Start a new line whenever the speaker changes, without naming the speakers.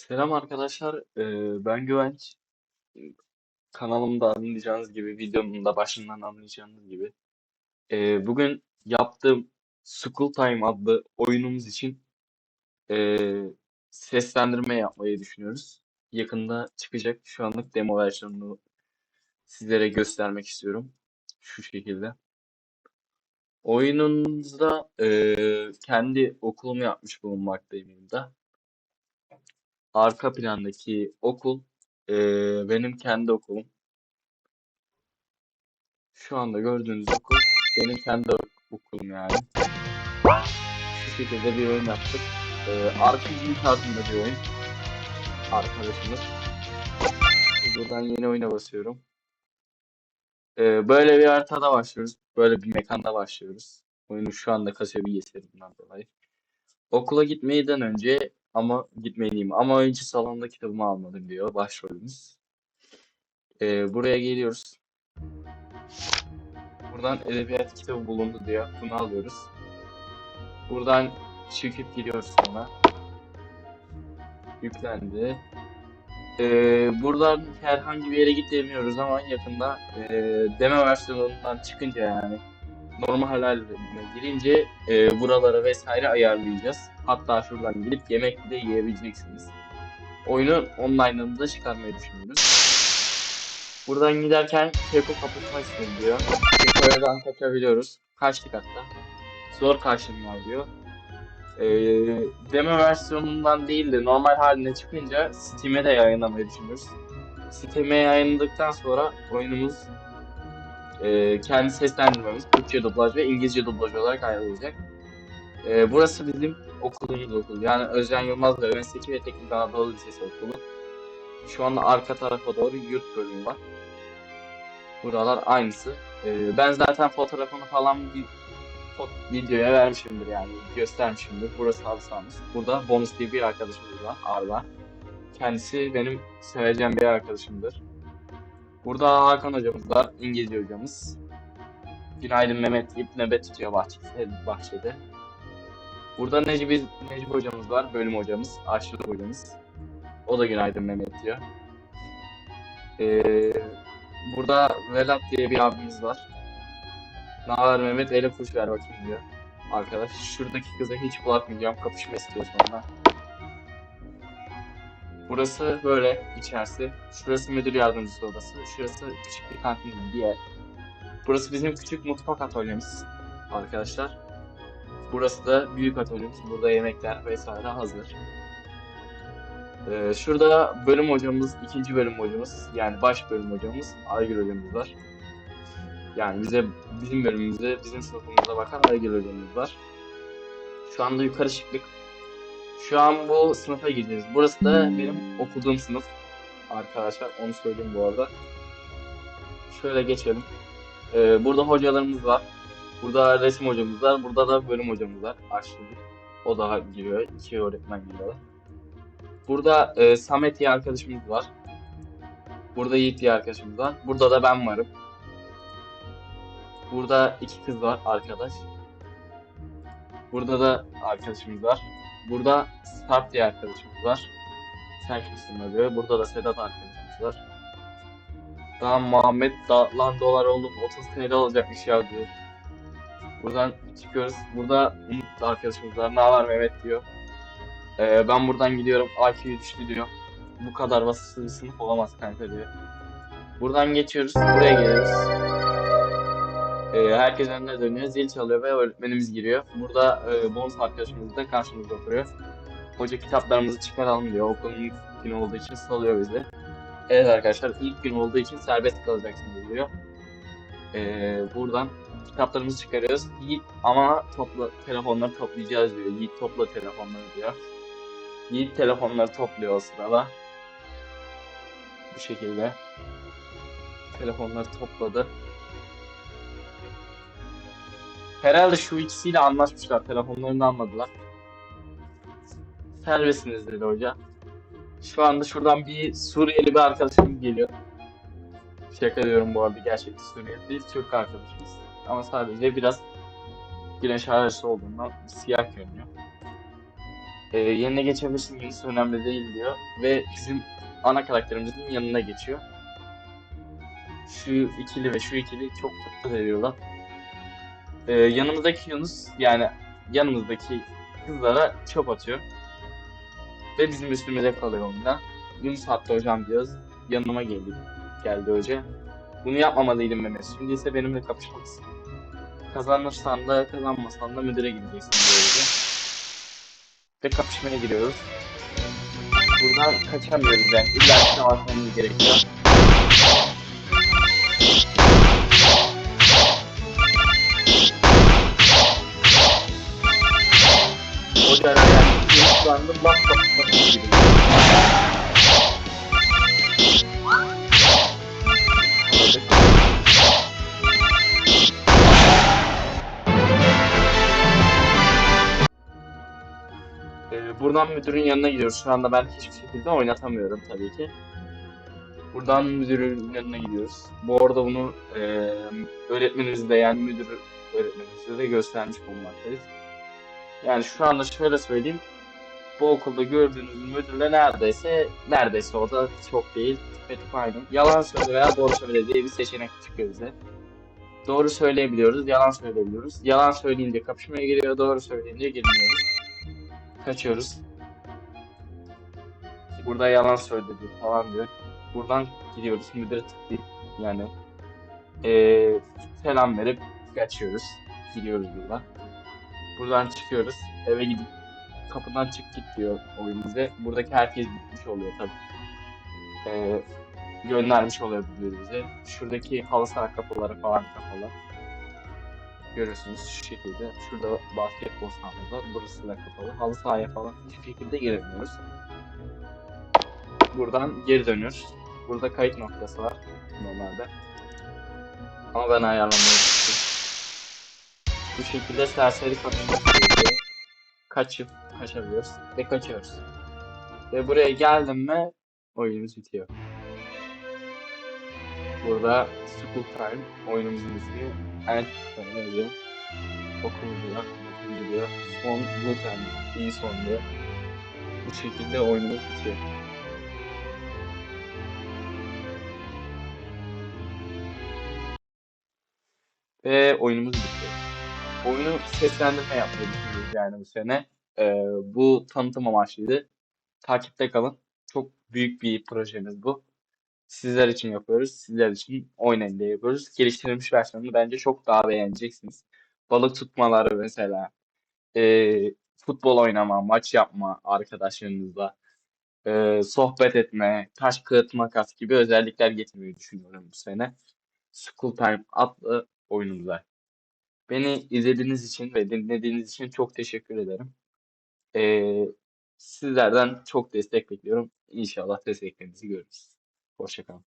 Selam arkadaşlar, Ee, ben Güvenç. Kanalımda anlayacağınız gibi, videonun da başından anlayacağınız gibi. ee, bugün yaptığım School Time adlı oyunumuz için ee, seslendirme yapmayı düşünüyoruz. Yakında çıkacak. Şu anlık demo versiyonunu sizlere göstermek istiyorum. Şu şekilde. Oyunumuzda ee, kendi okulumu yapmış bulunmaktayım burada. Arka plandaki okul ee, benim kendi okulum. Şu anda gördüğünüz okul benim kendi okulum yani. Şu şekilde bir oyun yaptık. Ee, RPG tarzında bir oyun. Arkadaşımız. Buradan yeni oyuna basıyorum. Ee, böyle bir haritada başlıyoruz. Böyle bir mekanda başlıyoruz. Oyunu şu anda kasıyor bilgisayarımdan dolayı. Okula gitmeyden önce ama gitmeliyim. Ama önce salonda kitabımı almadım diyor başrolümüz. Ee, buraya geliyoruz. Buradan edebiyat kitabı bulundu diyor. Bunu alıyoruz. Buradan çıkıp gidiyoruz sonra. Yüklendi. Ee, buradan herhangi bir yere gidemiyoruz ama yakında e, deme versiyonundan çıkınca yani normal haline girince e, buraları vesaire ayarlayacağız. Hatta şuradan gidip yemek de yiyebileceksiniz. Oyunu online'ını da çıkarmayı düşünüyoruz. Buradan giderken Keko kapatma istedim diyor. Keko'dan kaçabiliyoruz. Kaçtık hatta. Zor karşılanıyor diyor. Ee, demo versiyonundan değil de normal haline çıkınca Steam'e de yayınlamayı düşünüyoruz. Steam'e yayınladıktan sonra oyunumuz e, kendi seslendirmemiz Türkçe dublaj ve İngilizce dublaj olarak ayrılacak. E, burası bizim okulumuz okul. Yani Özcan Yılmaz ve Mesleki ve Teknik Anadolu Lisesi okulu. Şu anda arka tarafa doğru yurt bölümü var. Buralar aynısı. E, ben zaten fotoğrafını falan bir videoya vermişimdir yani göstermişimdir. Burası halı sahamız. Burada bonus diye bir arkadaşımız var Arda. Kendisi benim seveceğim bir arkadaşımdır. Burada Hakan hocamız var, İngilizce hocamız. Günaydın Mehmet deyip nöbet tutuyor bahçede. bahçede. Burada Necip, Necip hocamız var, bölüm hocamız, aşçılık hocamız. O da günaydın Mehmet diyor. Ee, burada Velat diye bir abimiz var. Ne haber Mehmet? Ele kuş ver bakayım diyor. Arkadaş şuradaki kıza hiç bulatmayacağım. Kapışma istiyor sonra. Burası böyle içerisi. Şurası müdür yardımcısı odası. Şurası küçük bir kantin gibi bir yer. Burası bizim küçük mutfak atölyemiz arkadaşlar. Burası da büyük atölyemiz. Burada yemekler vesaire hazır. Ee, şurada bölüm hocamız, ikinci bölüm hocamız, yani baş bölüm hocamız Aygül hocamız var. Yani bize bizim bölümümüze, bizim sınıfımıza bakan Aygül hocamız var. Şu anda yukarı çıktık. Şu an bu sınıfa gidiyoruz. Burası da benim okuduğum sınıf. Arkadaşlar onu söyleyeyim bu arada. Şöyle geçelim. Ee, burada hocalarımız var. Burada resim hocamız var. Burada da bölüm hocamız var. Aşçılık. O da giriyor. İki öğretmen giriyorlar. Burada e, Samet diye arkadaşımız var. Burada Yiğit diye arkadaşımız var. Burada da ben varım. Burada iki kız var arkadaş. Burada da arkadaşımız var. Burada Sarp diye arkadaşımız var. Kimsin diyor. Burada da Sedat arkadaşımız var. Daha Muhammed da, lan dolar oğlum 30 TL olacakmış ya diyor. Buradan çıkıyoruz. Burada Umut arkadaşımız var. Ne haber Mehmet diyor. Ee, ben buradan gidiyorum. IQ düştü diyor. Bu kadar vasıfsız bir sınıf olamaz kanka diyor. Buradan geçiyoruz. Buraya geliyoruz. Ee, herkes önüne dönüyor. Zil çalıyor ve öğretmenimiz giriyor. Burada e, bonus arkadaşımız da karşımızda oturuyor. Hoca kitaplarımızı çıkaralım diyor. Okulun ilk günü olduğu için salıyor bizi. Evet arkadaşlar ilk gün olduğu için serbest kalacaksınız diyor. Ee, buradan kitaplarımızı çıkarıyoruz. Yiğit ama topla telefonları toplayacağız diyor. Yiğit topla telefonları diyor. Yiğit telefonları topluyor o sırada. Bu şekilde. Telefonları topladı. Herhalde şu ikisiyle anlaşmışlar. Telefonlarını almadılar. Serbestsiniz dedi hoca. Şu anda şuradan bir Suriyeli bir arkadaşımız geliyor. Şaka diyorum bu arada gerçekten Suriyeli değil. Türk arkadaşımız. Ama sadece biraz güneş harareti olduğundan siyah görünüyor. e, yerine geçebilirsin Yunus önemli değil diyor. Ve bizim ana karakterimizin yanına geçiyor. Şu ikili ve şu ikili çok tatlı veriyorlar. E, yanımızdaki Yunus yani yanımızdaki kızlara çöp atıyor. Ve bizim üstümüze kalıyor ondan. Yunus hatta hocam diyoruz. Yanıma geldi. Geldi hoca. Bunu yapmamalıydım Mehmet. Şimdi ise benimle kapışmalısın. Kazanırsan da kazanmasan da müdüre gideceksin hoca. Ve kapışmaya giriyoruz. Buradan kaçamıyoruz yani. İlla savaşmamız gerekiyor. Ee, buradan müdürün yanına gidiyoruz. Şu anda ben hiçbir şekilde oynatamıyorum tabii ki. Buradan müdürün yanına gidiyoruz. Bu arada bunu e, öğretmenimiz de yani müdür öğretmenimize de göstermiş bulunmaktayız. Yani şu anda şöyle söyleyeyim. Bu okulda gördüğünüz müdürle neredeyse neredeyse o da çok değil. Tıpatıp aynı. Yalan söyle veya doğru söyle diye bir seçenek çıkıyor bize. Doğru söyleyebiliyoruz, yalan söyleyebiliyoruz. Yalan söyleyince kapışmaya giriyor, doğru söyleyince girmiyoruz. Kaçıyoruz. Burada yalan söyledi falan diyor. Buradan gidiyoruz, müdüre tıklayıp yani eee selam verip kaçıyoruz. Gidiyoruz buradan. Buradan çıkıyoruz, eve gidip kapıdan çık git diyor oyun. Buradaki herkes gitmiş oluyor tabii. Eee göndermiş oluyor bize. Şuradaki halı saha kapıları falan kapalı. Görüyorsunuz şu şekilde. Şurada basketbol sahamız var. Burası da kapalı. Halı sahaya falan hiçbir şekilde giremiyoruz. Buradan geri dönüyoruz. Burada kayıt noktası var normalde. Ama ben ayarlamayı Bu şekilde serseri kapışmak gerekiyor. Kaçıp kaçabiliyoruz ve kaçıyoruz. Ve buraya geldim mi oyunumuz bitiyor. Burada School Time oyunumuzun ismi. Sonra yazıyor. Okul diyor, okul diyor. Son Bluetooth, iyi son diyor. Bu şekilde oyunumuz bitiyor. Ve oyunumuz bitti. Oyunu seslendirme yapmayı düşünüyoruz yani bu sene. Ee, bu tanıtım amaçlıydı. Takipte kalın. Çok büyük bir projemiz bu. Sizler için yapıyoruz. Sizler için oynayın diye yapıyoruz. Geliştirilmiş versiyonunu bence çok daha beğeneceksiniz. Balık tutmaları mesela. Ee, futbol oynama, maç yapma arkadaşlarınızla. ee, sohbet etme, taş kağıt makas gibi özellikler getirmeyi düşünüyorum bu sene. School Time adlı oyunumuza. Beni izlediğiniz için ve dinlediğiniz için çok teşekkür ederim. Ee, sizlerden çok destek bekliyorum. İnşallah desteklerinizi görürüz. Hoşçakalın.